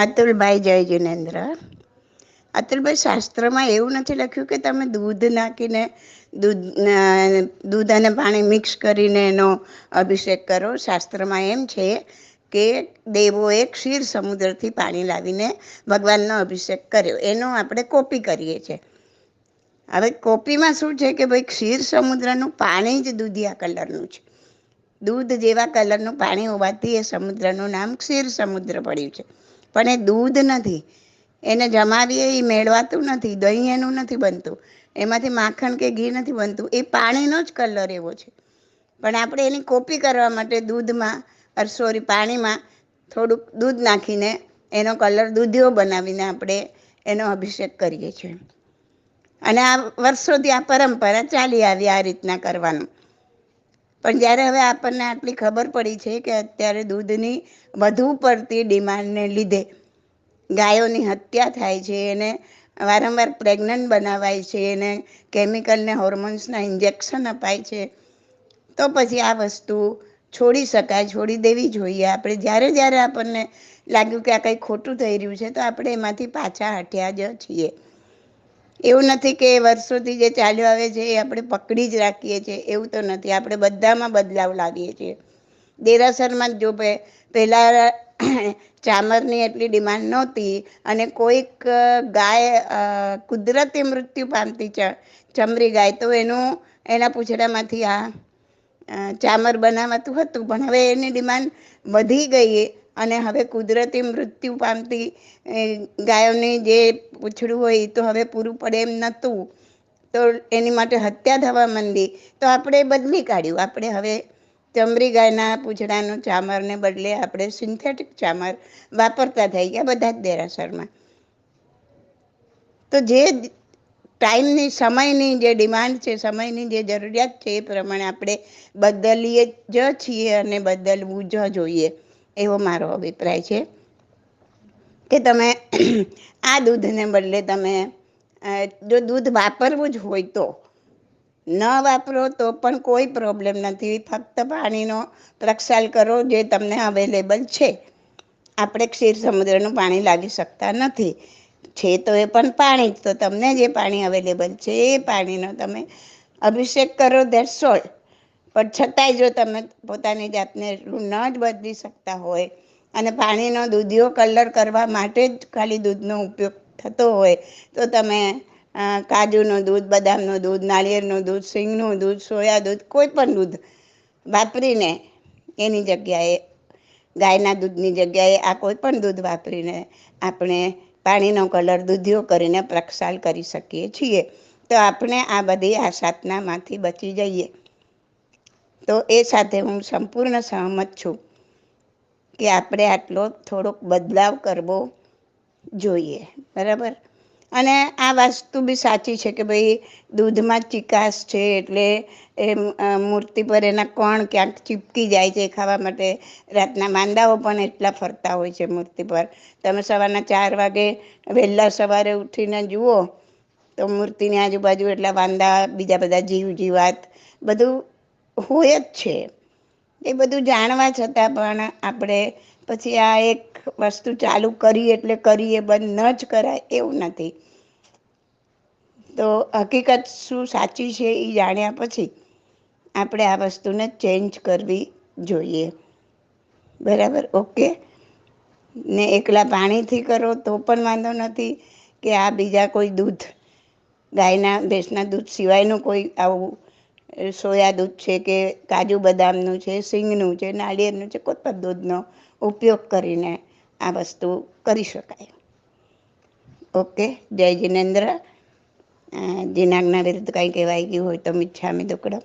અતુલભાઈ જય જિનેન્દ્ર. અતુલભાઈ, શાસ્ત્રમાં એવું નથી લખ્યું કે તમે દૂધ નાખીને દૂધ દૂધ અને પાણી મિક્સ કરીને એનો અભિષેક કરો. શાસ્ત્રમાં એમ છે કે દેવોએ ક્ષીર સમુદ્રથી પાણી લાવીને ભગવાનનો અભિષેક કર્યો. એનો આપણે કોપી કરીએ છીએ. હવે કોપીમાં શું છે કે ભાઈ, ક્ષીર સમુદ્રનું પાણી જ દૂધિયા કલરનું છે. દૂધ જેવા કલરનું પાણી હોવાથી એ સમુદ્રનું નામ ક્ષીર સમુદ્ર પડ્યું છે. પણ એ દૂધ નથી. એને જમાવીએ એ મેળવાતું નથી દહીં એનું નથી બનતું. એમાંથી માખણ કે ઘી નથી બનતું. એ પાણીનો જ કલર એવો છે. પણ આપણે એની કોપી કરવા માટે દૂધમાં સોરી, પાણીમાં થોડુંક દૂધ નાખીને એનો કલર દૂધિયો બનાવીને આપણે એનો અભિષેક કરીએ છીએ. અને આ વર્ષોથી આ પરંપરા ચાલી આવી આ રીતના કરવાનું. પણ જ્યારે હવે આપણને આટલી ખબર પડી છે કે અત્યારે દૂધની વધુ પડતી ડિમાન્ડને લીધે ગાયોની હત્યા થાય છે, એને વારંવાર પ્રેગ્નન્ટ બનાવાય છે, એને કેમિકલને હોર્મોન્સના ઇન્જેક્શન અપાય છે, તો પછી આ વસ્તુ છોડી શકાય, છોડી દેવી જોઈએ. આપણે જ્યારે જ્યારે આપણને લાગ્યું કે આ કંઈ ખોટું થઈ રહ્યું છે, તો આપણે એમાંથી પાછા હટ્યા જ છીએ. એવું નથી કે વર્ષોથી જે ચાલ્યો આવે છે એ આપણે પકડી જ રાખીએ છીએ, એવું તો નથી. આપણે બધામાં બદલાવ લાવીએ છીએ. દેરાસરમાં જો પહેલાં ચામરની એટલી ડિમાન્ડ નહોતી અને કોઈક ગાય કુદરતી મૃત્યુ પામતી ચમરી ગાય તો એનું, એના પૂછડામાંથી આ ચામર બનાવાતું હતું. પણ હવે એની ડિમાન્ડ વધી ગઈ. અને હવે કુદરતી મૃત્યુ પામતી ગાયોની જે પૂછડું હોય તો હવે પૂરું પડે એમ નહોતું તો એની માટે હત્યા થવા માંડી. તો આપણે બદલી કાઢ્યું. આપણે હવે ચમરી ગાયના પૂંછડાનું ચામરને બદલે આપણે સિન્થેટિક ચામર વાપરતા થઈ ગયા બધા જ દેરાસરમાં. તો જે ટાઈમની, સમયની જે ડિમાન્ડ છે, સમયની જે જરૂરિયાત છે એ પ્રમાણે આપણે બદલીએ જ છીએ અને બદલવું જ જોઈએ. એવો મારો અભિપ્રાય છે કે તમે આ દૂધને બદલે તમે જો દૂધ વાપરવું જ હોય તો, ન વાપરો તો પણ કોઈ પ્રોબ્લેમ નથી. ફક્ત પાણીનો પ્રક્ષાલ કરો જે તમને અવેલેબલ છે. આપણે ક્ષીર સમુદ્રનું પાણી લાવી શકતા નથી. છે તો એ પણ પાણી જ. તો તમને જે પાણી અવેલેબલ છે એ પાણીનો તમે અભિષેક કરો દેટ્સ ઓલ. પણ છતાંય જો તમે પોતાની જાતને એટલું ન જ બદલી શકતા હોય અને પાણીનો દૂધિયો કલર કરવા માટે જ ખાલી દૂધનો ઉપયોગ થતો હોય, તો તમે કાજુનું દૂધ, બદામનું દૂધ, નાળિયેરનું દૂધ, સિંગનું દૂધ, સોયા દૂધ, કોઈ પણ દૂધ વાપરીને એની જગ્યાએ, ગાયના દૂધની જગ્યાએ આ કોઈ પણ દૂધ વાપરીને આપણે પાણીનો કલર દૂધિયો કરીને પ્રક્ષાલ કરી શકીએ છીએ. તો આપણે આ બધી આ આસાધનામાંથી બચી જઈએ. તો એ સાથે હું સંપૂર્ણ સહમત છું કે આપણે આટલો થોડોક બદલાવ કરવો જોઈએ. બરાબર? અને આ વાસ્તુ બી સાચી છે કે ભાઈ દૂધમાં ચિકાસ છે એટલે એ મૂર્તિ પર એના કોણ ક્યાંક ચીપકી જાય છે ખાવા માટે. રાતના માંદાઓ પણ એટલા ફરતા હોય છે મૂર્તિ પર. તમે સવારના ચાર વાગે વહેલા સવારે ઉઠીને જુઓ તો મૂર્તિની આજુબાજુ એટલા વાંદા, બીજા બધા જીવ જીવાત બધું હોય જ છે. એ બધું જાણવા છતાં પણ આપણે પછી આ એક વસ્તુ ચાલુ કરીએ એટલે કરીએ બંધ ન જ કરાય એવું નથી. તો હકીકત શું સાચી છે એ જાણ્યા પછી આપણે આ વસ્તુને ચેન્જ કરવી જોઈએ. બરાબર? ઓકે? ને એકલા પાણીથી કરો તો પણ વાંધો નથી કે આ બીજા કોઈ દૂધ, ગાયના ભેંસના દૂધ સિવાયનું કોઈ આવું સોયા દૂધ છે કે કાજુ બદામનું છે, સિંગનું છે, નાળિયેરનું છે કોઈ પણ દૂધનો ઉપયોગ કરીને આ વસ્તુ કરી શકાય. ઓકે, જય જિનેન્દ્ર. જીનાગના વિરુદ્ધ કંઈ કહેવાય ગયું હોય તો મિચ્છામી દુકડમ